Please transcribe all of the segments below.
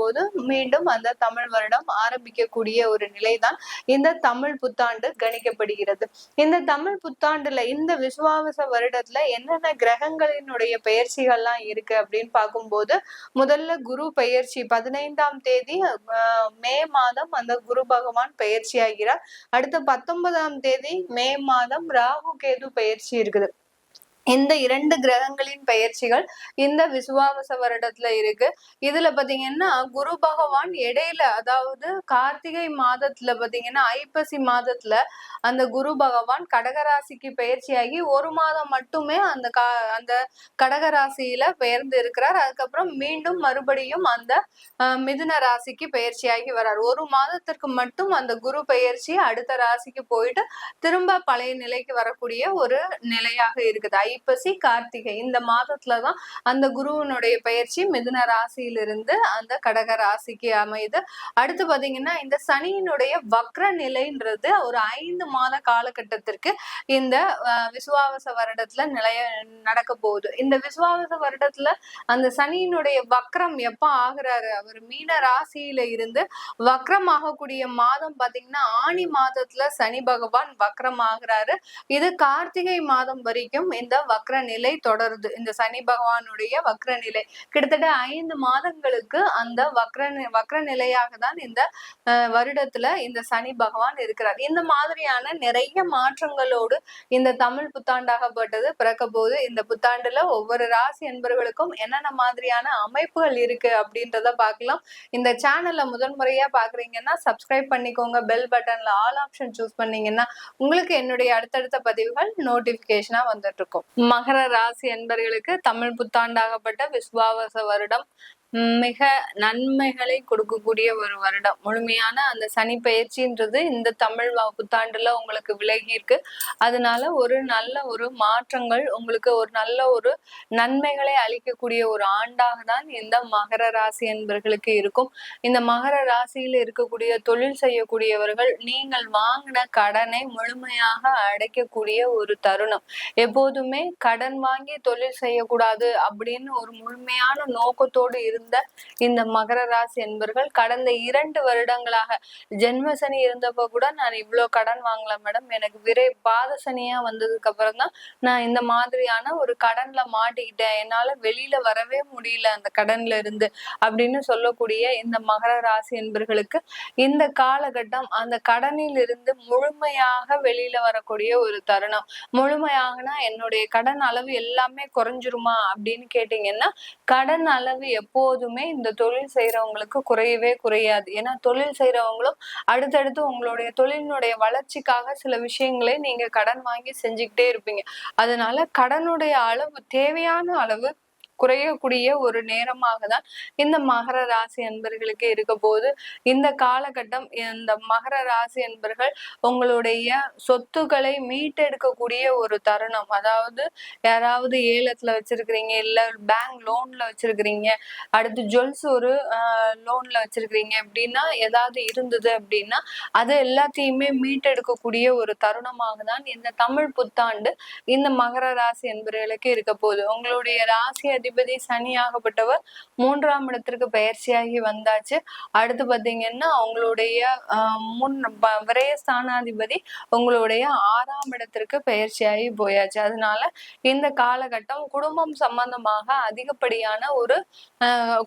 போது மீண்டும் அந்த தமிழ் வருடம் ஆரம்பிக்கக்கூடிய ஒரு நிலைதான் இந்த தமிழ் புத்தாண்டு கணிக்கப்படுகிறது. இந்த தமிழ் புத்தாண்டுல இந்த விசுவாவச வருடத்துல என்னென்ன கிரகங்களினுடைய பெயர்ச்சிகள்லாம் இருக்கு அப்படின்னு பார்க்கும்போது முதல்ல குரு பெயர்ச்சி பதினைந்தாம் தேதி மே மாதம் அந்த குரு பகவான் பெயர்ச்சி ஆகிறார் அடுத்த பத்தொன்பதாம் தேதி மே மாதம் ராகு கேது பயிற்சி இருக்குது. இந்த இரண்டு கிரகங்களின் பயிற்சிகள் இந்த விசுவாவச வருடத்துல இருக்கு. இதுல பாத்தீங்கன்னா குரு பகவான் இடையில அதாவது கார்த்திகை மாதத்துல பாத்தீங்கன்னா ஐப்பசி மாதத்துல அந்த குரு பகவான் கடகராசிக்கு பயிற்சியாகி ஒரு மாதம் மட்டுமே அந்த கா அந்த கடகராசியில பெயர்ந்து இருக்கிறார். அதுக்கப்புறம் மீண்டும் மறுபடியும் அந்த மிதுன ராசிக்கு பயிற்சியாகி வர்றார். ஒரு மாதத்திற்கு மட்டும் அந்த குரு பயிற்சி அடுத்த ராசிக்கு போயிட்டு திரும்ப பழைய நிலைக்கு வரக்கூடிய ஒரு நிலையாக இருக்குது. ஐப்பசி கார்த்திகை. இந்த மாதத்துல தான் அந்த குருவனுடைய பயிற்சி மிதுன ராசியிலிருந்து அந்த கடக ராசிக்கு அமையுது. அடுத்து பாத்தீங்கன்னா இந்த சனியினுடைய வக்ர நிலைன்றது ஒரு ஐந்து மாத காலகட்டத்திற்கு இந்த விசுவாவச வருடத்துல நிலைய நடக்க போகுது. இந்த விசுவாவச வருடத்துல அந்த சனியினுடைய வக்ரம் எப்ப ஆகுறாரு? அவர் மீன ராசியில இருந்து வக்ரம் ஆகக்கூடிய மாதம் பாத்தீங்கன்னா ஆணி மாதத்துல சனி பகவான் வக்ரம் ஆகுறாரு இது கார்த்திகை மாதம் வரைக்கும் இந்த வக்ர நிலை தொடருது. இந்த சனி பகவானுடைய வக்ர நிலை கிட்டத்தட்ட ஐந்து மாதங்களுக்கு அந்த வக்ர வக்ர நிலையாக தான் இந்த வருடத்துல இந்த சனி பகவான் இருக்கிறார். இந்த மாதிரியான நிறைய மாற்றங்களோடு இந்த தமிழ் புத்தாண்டாகப்பட்டது பிறக்க போது இந்த புத்தாண்டுல ஒவ்வொரு ராசி என்பவர்களுக்கும் என்னென்ன மாதிரியான அமைப்புகள் இருக்கு அப்படின்றத பார்க்கலாம். இந்த சேனல்ல முதன்முறையா பாக்குறீங்கன்னா சப்ஸ்கிரைப் பண்ணிக்கோங்க. பெல் பட்டன்ல ஆல் ஆப்ஷன் சூஸ் பண்ணீங்கன்னா உங்களுக்கு என்னுடைய அடுத்தடுத்த பதிவுகள் நோட்டிபிகேஷனா வந்துட்டு இருக்கும் மகர ராசி என்பர்களுக்கு தமிழ் புத்தாண்டாகப்பட்ட விஸ்வாவச வருடம். மிக நன்மைகளை கொடுக்கக்கூடிய ஒரு வருடம். முழுமையான அந்த சனி பயிற்சின்றது இந்த தமிழ் புத்தாண்டுல உங்களுக்கு விலகி இருக்கு. அதனால ஒரு நல்ல ஒரு மாற்றங்கள் உங்களுக்கு ஒரு நல்ல ஒரு நன்மைகளை அளிக்கக்கூடிய ஒரு ஆண்டாக தான் இந்த மகர ராசி என்பர்களுக்கு இருக்கும். இந்த மகர ராசியில் இருக்கக்கூடிய தொழில் செய்யக்கூடியவர்கள் நீங்கள் வாங்கின கடனை முழுமையாக அடைக்கக்கூடிய ஒரு தருணம். எப்போதுமே கடன் வாங்கி தொழில் செய்யக்கூடாது அப்படின்னு ஒரு முழுமையான நோக்கத்தோடு இருந்த இந்த மகர ராசி என்பர்கள் கடந்த இரண்டு வருடங்களாக ஜென்ம சனி இருந்தப்போ கூட நான் இவ்வளோ கடன் வாங்கல மேடம். எனக்கு விரை பாத சனியா வந்ததுக்கு அப்புறம் தான் நான் இந்த மாதிரியான ஒரு கடன்ல மாட்டிக்கிட்டேன். என்னால வெளியில வரவே முடியல அந்த கடன்ல இருந்து அப்படின்னு சொல்லக்கூடிய இந்த மகர ராசி என்பர்களுக்கு இந்த காலகட்டம் அந்த கடனில் இருந்து முழுமையாக வெளியில வரக்கூடிய ஒரு தருணம். முழுமையாகனா என்னுடைய கடன் அளவு எல்லாமே குறைஞ்சிருமா அப்படின்னு கேட்டீங்கன்னா கடன் அளவு எப்போ எப்போதுமே இந்த தொழில் செய்யறவங்களுக்கு குறையவே குறையாது. ஏன்னா தொழில் செய்யறவங்களும் அடுத்தடுத்து உங்களுடைய தொழிலினுடைய வளர்ச்சிக்காக சில விஷயங்களை நீங்க கடன் வாங்கி செஞ்சுக்கிட்டே இருப்பீங்க. அதனால கடனுடைய அளவு தேவையான அளவு குறையக்கூடிய ஒரு நேரமாக தான் இந்த மகர ராசி என்பர்களுக்கு இருக்க போது இந்த காலகட்டம் இந்த மகர ராசி என்பர்கள் உங்களுடைய சொத்துக்களை மீட்டெடுக்கக்கூடிய ஒரு தருணம். அதாவது யாராவது ஏலத்துல வச்சிருக்கிறீங்க இல்ல பேங்க் லோன்ல வச்சிருக்கிறீங்க அடுத்து ஜுவல்ஸ் ஒரு லோன்ல வச்சிருக்கிறீங்க அப்படின்னா ஏதாவது இருந்தது அப்படின்னா அது எல்லாத்தையுமே மீட்டெடுக்கக்கூடிய ஒரு தருணமாக தான் இந்த தமிழ் புத்தாண்டு இந்த மகர ராசி என்பவர்களுக்கு இருக்க போகுது உங்களுடைய ராசி அதிபதி சனியாகப்பட்டவர் மூன்றாம் இடத்திற்கு பயிற்சியாகி வந்தாச்சு. அடுத்து பாத்தீங்கன்னா அவங்களுடைய முன் விரைய ஸ்தானாதிபதி உங்களுடைய ஆறாம் இடத்திற்கு பயிற்சியாகி போயாச்சு. அதனால இந்த காலகட்டம் குடும்பம் சம்பந்தமாக அதிகப்படியான ஒரு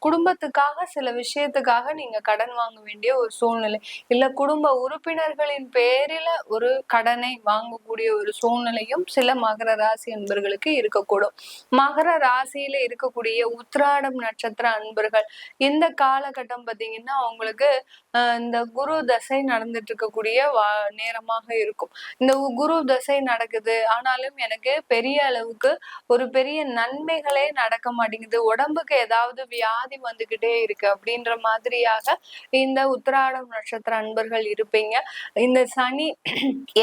குடும்பத்துக்காக சில விஷயத்துக்காக நீங்க கடன் வாங்க வேண்டிய ஒரு சூழ்நிலை. இல்ல குடும்ப உறுப்பினர்களின் பேரில ஒரு கடனை வாங்கக்கூடிய ஒரு சூழ்நிலையும் சில மகர ராசி என்பர்களுக்கு இருக்கக்கூடும். மகர ராசியில இருக்கக்கூடிய உத்ராடம் நட்சத்திர அன்பர்கள். இந்த காலகட்டம் பாத்தீங்கன்னா அவங்களுக்கு இந்த குரு தசை நடந்துட்டு இருக்கக்கூடிய நேரமாக இருக்கும். இந்த குரு தசை நடக்குது. ஆனாலும் எனக்கு பெரிய அளவுக்கு ஒரு பெரிய நன்மைகளே நடக்க மாட்டேங்குது. உடம்புக்கு ஏதாவது வியாதி வந்துகிட்டே இருக்கு அப்படின்ற மாதிரியாக இந்த உத்திராடம் நட்சத்திர அன்பர்கள் இருப்பீங்க. இந்த சனி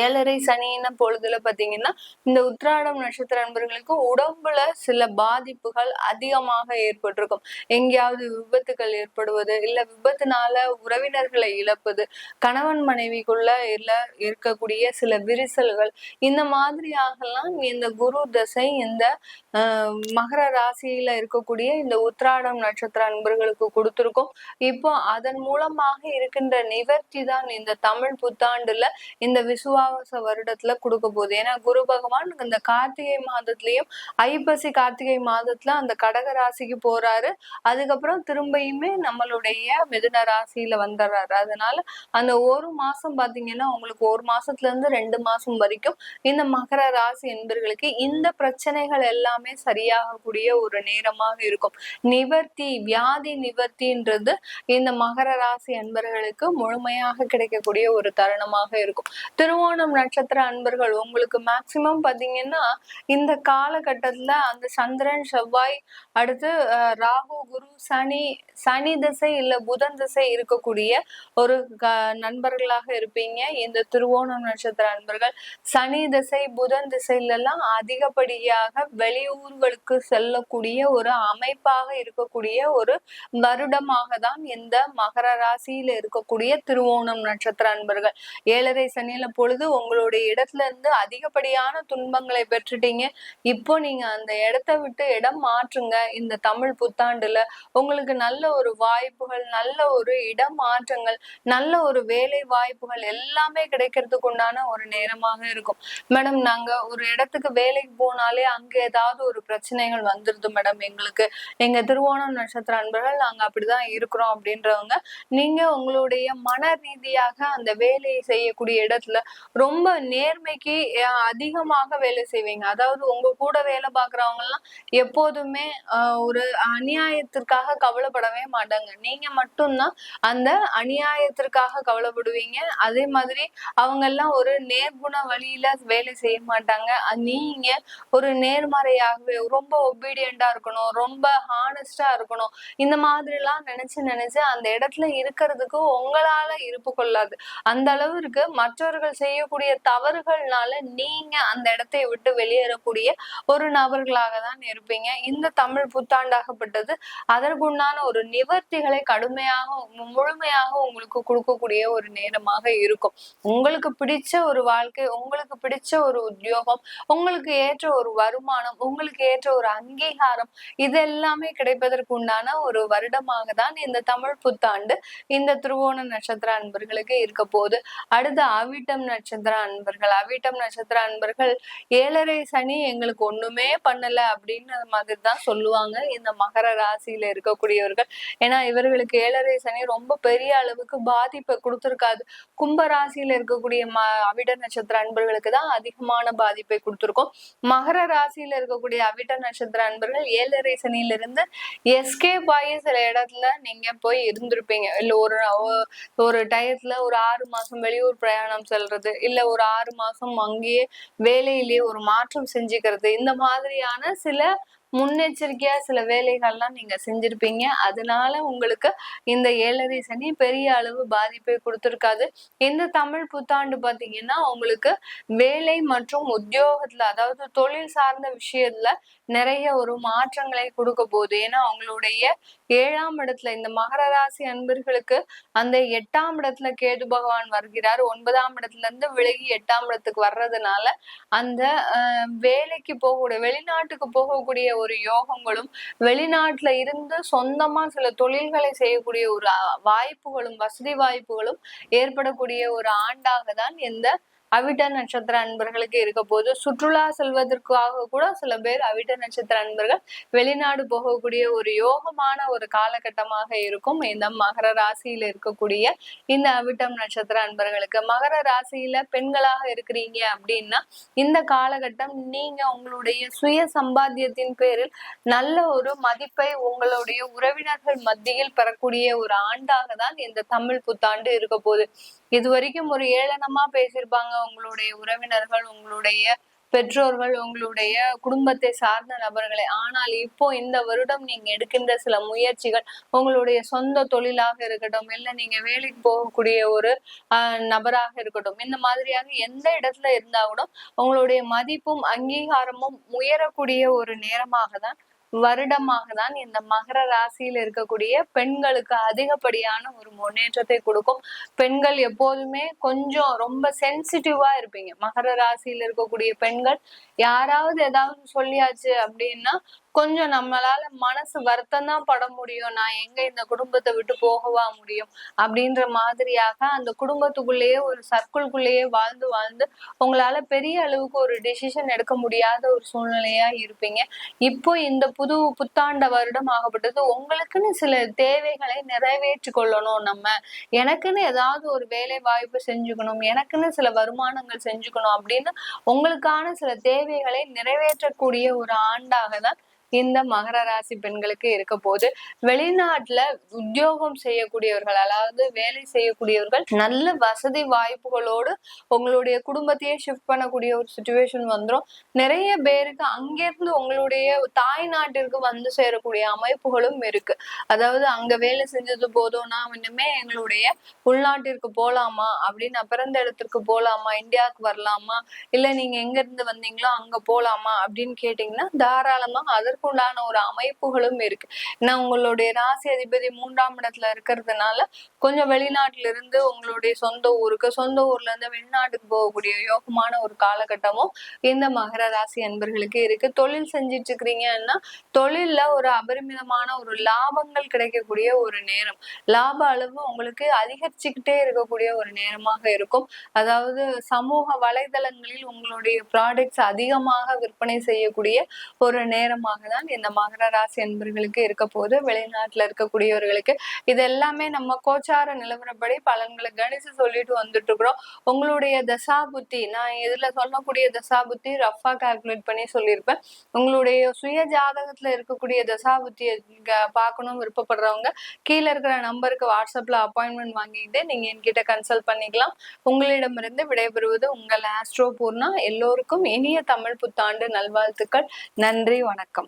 ஏழரை சனின பொழுதுல பாத்தீங்கன்னா இந்த உத்திராடம் நட்சத்திர அன்பர்களுக்கு உடம்புல சில பாதிப்புகள் அதிகமாக ஏற்பட்டிருக்கும். எங்கேயாவது விபத்துகள் ஏற்படுவது இல்ல விபத்துனால உறவினர்களை இழப்பது கணவன் மனைவிக்குள்ள இல்ல இருக்கக்கூடிய சில விரிசல்கள் இந்த மாதிரியாகலாம் இந்த குரு தசை இந்த மகர ராசியில இருக்கக்கூடிய இந்த உத்ராடம் நட்சத்திர அன்பர்களுக்கு கொடுத்திருக்கும். இப்போ அதன் மூலமாக இருக்கின்ற நிவர்த்தி தான் இந்த தமிழ் புத்தாண்டுல இந்த விசுவாச வருடத்துல கொடுக்க போகுது. ஏன்னா குரு பகவான் இந்த கார்த்திகை மாதத்திலயும் ஐப்பசி கார்த்திகை மாதத்துல அந்த கடக ராசிக்கு போறாரு. அதுக்கப்புறம் திரும்பியுமே நம்மளுடைய மிதுன ராசியில வந்துடுறாரு அதனால அந்த ஒரு மாசம் பாத்தீங்கன்னா உங்களுக்கு ஒரு மாசத்துல இருந்து ரெண்டு மாசம் வரைக்கும் இந்த மகர ராசி என்பர்களுக்கு இந்த பிரச்சனைகள் எல்லாமே சரியாகக்கூடிய ஒரு நேரமாக இருக்கும். நிவர்த்தி வியாதி நிவர்த்தின்றது இந்த மகர ராசி அன்பர்களுக்கு முழுமையாக கிடைக்கக்கூடிய ஒரு தருணமாக இருக்கும். திருவோணம் நட்சத்திர அன்பர்கள் உங்களுக்கு மேக்சிமம் பாத்தீங்கன்னா இந்த காலகட்டத்துல அந்த சந்திரன் செவ்வாய் திசை அடுத்து ராகு குரு சனி சனி திசை இல்ல புதன் திசை இருக்கக்கூடிய ஒரு நண்பர்களாக இருப்பீங்க. இந்த திருவோணம் நட்சத்திர நண்பர்கள் சனி திசை புதன் திசையிலெல்லாம் அதிகப்படியாக வெளியூர்களுக்கு செல்லக்கூடிய ஒரு அமைப்பாக இருக்கக்கூடிய ஒரு வருடமாக தான் இந்த மகர ராசியில இருக்கக்கூடிய திருவோணம் நட்சத்திர அன்பர்கள் ஏழரை சனியில பொழுது உங்களுடைய இடத்துல இருந்து அதிகப்படியான துன்பங்களை பெற்றுட்டீங்க. இப்போ நீங்க அந்த இடத்த விட்டு இடம் மாற்றுங்க. இந்த தமிழ் புத்தாண்டுல உங்களுக்கு நல்ல ஒரு வாய்ப்புகள் நல்ல ஒரு இடம் மாற்றங்கள் நல்ல ஒரு வேலை வாய்ப்புகள் எல்லாமே கிடைக்கிறதுக்கு உண்டான ஒரு நேரமாக இருக்கும். மேடம் நாங்க ஒரு இடத்துக்கு வேலைக்கு போனாலே அங்க ஏதாவது ஒரு பிரச்சனைகள் வந்துருது மேடம். எங்களுக்கு எங்க திருவோணம் நட்சத்திர அன்பர்கள் நாங்க அப்படிதான் இருக்கிறோம் அப்படின்றவங்க நீங்க உங்களுடைய மன ரீதியாக அந்த வேலையை செய்யக்கூடிய இடத்துல ரொம்ப நேர்மைக்கு அதிகமாக வேலை செய்வீங்க. அதாவது உங்க கூட வேலை பாக்குறவங்க எல்லாம் எப்போதும் ஒரு அநியாயத்திற்காக கவலைப்படவே மாட்டாங்க. நீங்க மட்டும்தான் அந்த அநியாயத்திற்காக கவலைப்படுவீங்க. அதே மாதிரி அவங்க எல்லாம் ஒரு நேர்குண வழியில வேலை செய்ய மாட்டாங்க. நீங்க ஒரு நேர்மறையாகவே ரொம்ப ஒபீடியண்டா இருக்கணும் ரொம்ப ஹானஸ்டா இருக்கணும். இந்த மாதிரி எல்லாம் நினைச்சு நினைச்சு அந்த இடத்துல இருக்கிறதுக்கு உங்களால இருப்பு கொள்ளாது. அந்த அளவிற்கு மற்றவர்கள் செய்யக்கூடிய தவறுகள்னால நீங்க அந்த இடத்தை விட்டு வெளியேறக்கூடிய ஒரு நபர்களாக தான் இருப்பீங்க இந்த தமிழ் புத்தாண்டாகப்பட்டது அதற்குண்டான ஒரு நிவர்த்திகளை கடுமையாக முழுமையாக உங்களுக்கு கொடுக்கக்கூடிய ஒரு நேரமாக இருக்கும். உங்களுக்கு பிடிச்ச ஒரு வாழ்க்கை உங்களுக்கு பிடிச்ச ஒரு உத்தியோகம் உங்களுக்கு ஏற்ற ஒரு வருமானம் உங்களுக்கு ஏற்ற ஒரு அங்கீகாரம் இது எல்லாமே கிடைப்பதற்கு உண்டான ஒரு வருடமாக தான் இந்த தமிழ் புத்தாண்டு இந்த திருவோண நட்சத்திர அன்பர்களுக்கு இருக்க போகுது. அடுத்து அவிட்டம் நட்சத்திர அன்பர்கள். அவிட்டம் நட்சத்திர அன்பர்கள் ஏழரை சனி எங்களுக்கு ஒண்ணுமே பண்ணல அப்படின்னு மாதிரி தான் சொல்லுவாங்க. இந்த மகர ராசியில இருக்கக்கூடியவர்கள். ஏன்னா இவர்களுக்கு ஏழரை சனி ரொம்ப பெரிய அளவுக்கு பாதிப்பை கொடுத்துருக்காது. கும்ப ராசியில இருக்கக்கூடிய ம அவிட நட்சத்திர அன்பர்களுக்கு தான் அதிகமான பாதிப்பை கொடுத்துருக்கோம். மகர ராசியில இருக்கக்கூடிய அவிட்ட நட்சத்திர அன்பர்கள் ஏழரை சனியிலிருந்து எஸ்கேப் ஆகி சில இடத்துல நீங்க போய் இருந்திருப்பீங்க. இல்ல ஒரு ஒரு டயத்துல ஒரு ஆறு மாசம் வெளியூர் பிரயாணம் செல்றது இல்ல ஒரு ஆறு மாசம் அங்கேயே வேலையிலேயே ஒரு மாற்றம் செஞ்சுக்கிறது. இந்த மாதிரியான சில முன்னெச்சரிக்கையா சில வேலைகள்லாம் நீங்க செஞ்சிருப்பீங்க. அதனால உங்களுக்கு இந்த ஏழரை சனி பெரிய அளவு பாதிப்பை கொடுத்துருக்காது. இந்த தமிழ் புத்தாண்டு பாத்தீங்கன்னா உங்களுக்கு வேலை மற்றும் உத்தியோகத்துல அதாவது தொழில் சார்ந்த விஷயத்துல நிறைய ஒரு மாற்றங்களை கொடுக்க போகுது ஏன்னா அவங்களுடைய ஏழாம் இடத்துல இந்த மகர ராசி அன்பர்களுக்கு அந்த எட்டாம் இடத்துல கேது பகவான் வருகிறார். ஒன்பதாம் இடத்துல இருந்து விலகி எட்டாம் இடத்துக்கு வர்றதுனால அந்த வேலைக்கு போகக்கூடிய வெளிநாட்டுக்கு போகக்கூடிய ஒரு யோகங்களும் வெளிநாட்டுல இருந்து சொந்தமா சில தொழில்களை செய்யக்கூடிய ஒரு வாய்ப்புகளும் வசதி வாய்ப்புகளும் ஏற்படக்கூடிய ஒரு ஆண்டாக தான் இந்த அவிட்ட நட்சத்திர அன்பர்களுக்கு இருக்க போது சுற்றுலா செல்வதற்காக கூட சில பேர் அவிட்ட நட்சத்திர அன்பர்கள் வெளிநாடு போகக்கூடிய ஒரு யோகமான ஒரு காலகட்டமாக இருக்கும். இந்த மகர ராசியில இருக்கக்கூடிய இந்த அவிட்டம் நட்சத்திர அன்பர்களுக்கு மகர ராசியில பெண்களாக இருக்கிறீங்க அப்படின்னா இந்த காலகட்டம் நீங்க உங்களுடைய சுய சம்பாத்தியத்தின் பேரில் நல்ல ஒரு மதிப்பை உங்களுடைய உறவினர்கள் மத்தியில் பெறக்கூடிய ஒரு ஆண்டாக தான் இந்த தமிழ் புத்தாண்டு இருக்க போகுது. இது வரைக்கும் ஒரு ஏளனமா பேசியிருப்பாங்க உங்களுடைய உறவினர்கள் உங்களுடைய பெற்றோர்கள் உங்களுடைய குடும்பத்தை சார்ந்த நபர்களை. ஆனால் இப்போ இந்த வருடம் நீங்க எடுக்கின்ற சில முயற்சிகள் உங்களுடைய சொந்த தொழிலாக இருக்கட்டும் இல்ல நீங்க வேலைக்கு போகக்கூடிய ஒரு ஆஹ் நபராக இருக்கட்டும் இந்த மாதிரியாக எந்த இடத்துல இருந்தா கூட உங்களுடைய மதிப்பும் அங்கீகாரமும் உயரக்கூடிய ஒரு நேரமாக தான் வருடமாக தான் இந்த மகர ராசியில் இருக்கக்கூடிய பெண்களுக்கு அதிகப்படியான ஒரு முன்னேற்றத்தை கொடுக்கும். பெண்கள் எப்போதுமே கொஞ்சம் ரொம்ப சென்சிட்டிவா இருப்பீங்க. மகர ராசியில் இருக்கக்கூடிய பெண்கள் யாராவது ஏதாவது சொல்லியாச்சு அப்படின்னா கொஞ்சம் நம்மளால மனசு வருத்தம் தான் பட முடியும். நான் எங்க இந்த குடும்பத்தை விட்டு போகவா முடியும்? அப்படின்ற மாதிரியாக அந்த குடும்பத்துக்குள்ளேயே ஒரு சர்க்கிள்குள்ளேயே வாழ்ந்து வாழ்ந்து உங்களால பெரிய அளவுக்கு ஒரு டிசிஷன் எடுக்க முடியாத ஒரு சூழ்நிலையா இருப்பீங்க. இப்போ இந்த புது புத்தாண்ட வருடம் ஆகப்பட்டது உங்களுக்குன்னு சில தேவைகளை நிறைவேற்றி கொள்ளணும் நம்ம. எனக்குன்னு ஏதாவது ஒரு வேலை வாய்ப்பு செஞ்சுக்கணும் எனக்குன்னு சில வருமானங்கள் செஞ்சுக்கணும் அப்படின்னு உங்களுக்கான சில தேவைகளை நிறைவேற்றக்கூடிய ஒரு ஆண்டாக தான் இந்த மகர ராசி பெண்களுக்கு இருக்க போது வெளிநாட்டுல உத்தியோகம் செய்யக்கூடியவர்கள் அதாவது வேலை செய்யக்கூடியவர்கள் நல்ல வசதி வாய்ப்புகளோடு உங்களுடைய குடும்பத்தையே ஷிஃப்ட் பண்ணக்கூடிய ஒரு சுச்சுவேஷன் வந்துடும் நிறைய பேருக்கு அங்கிருந்து உங்களுடைய தாய் நாட்டிற்கு வந்து சேரக்கூடிய அமைப்புகளும் இருக்கு. அதாவது அங்க வேலை செஞ்சது போதும் நான் இன்னுமே எங்களுடைய உள்நாட்டிற்கு போலாமா? அப்படின்னு பிறந்த இடத்திற்கு போலாமா? இந்தியாவுக்கு வரலாமா? இல்ல நீங்க எங்க இருந்து வந்தீங்களோ அங்க போலாமா? அப்படின்னு கேட்டீங்கன்னா தாராளமா அதற்கு அதற்குண்டான ஒரு அமைப்புகளும் இருக்கு. ஏன்னா உங்களுடைய ராசி அதிபதி மூன்றாம் இடத்துல இருக்கிறதுனால கொஞ்சம் வெளிநாட்டுல இருந்து உங்களுடைய சொந்த ஊருக்கு சொந்த ஊர்ல இருந்து வெளிநாட்டுக்கு போகக்கூடிய யோகமான ஒரு காலகட்டமும் இந்த மகர ராசி அன்பர்களுக்கு இருக்கு. தொழில் செஞ்சிட்டு இருக்கிறீங்கன்னா தொழில்ல ஒரு அபரிமிதமான ஒரு லாபங்கள் கிடைக்கக்கூடிய ஒரு நேரம். லாப அளவு உங்களுக்கு அதிகரிச்சுக்கிட்டே இருக்கக்கூடிய ஒரு நேரமாக இருக்கும். அதாவது சமூக வலைதளங்களில் உங்களுடைய ப்ராடக்ட்ஸ் அதிகமாக விற்பனை செய்யக்கூடிய ஒரு நேரமாக தான் இந்த மகர ராசி என்பர்களுக்கு இருக்க போது வெளிநாட்டுல இருக்கக்கூடியவர்களுக்கு இது எல்லாமே நம்ம கோச்சார நிலவரப்படி பலன்களை கணிச்சு சொல்லிட்டு வந்துட்டு இருக்கிறோம் உங்களுடைய தசா புத்தி நான் இதுல சொல்லக்கூடிய தசா புத்தி ரஃபா கால்குலேட் பண்ணி சொல்லியிருப்பேன். உங்களுடைய சுய ஜாதகத்துல இருக்கக்கூடிய தசா புத்தியை பார்க்கணும் விருப்பப்படுறவங்க கீழே இருக்கிற நம்பருக்கு வாட்ஸ்அப்ல அப்பாயின்மெண்ட் வாங்கிட்டு நீங்க என்கிட்ட கன்சல்ட் பண்ணிக்கலாம். உங்களிடமிருந்து விடைபெறுவது உங்கள் ஆஸ்ட்ரோ பூர்ணா. எல்லோருக்கும் இனிய தமிழ் புத்தாண்டு நல்வாழ்த்துக்கள். நன்றி வணக்கம்.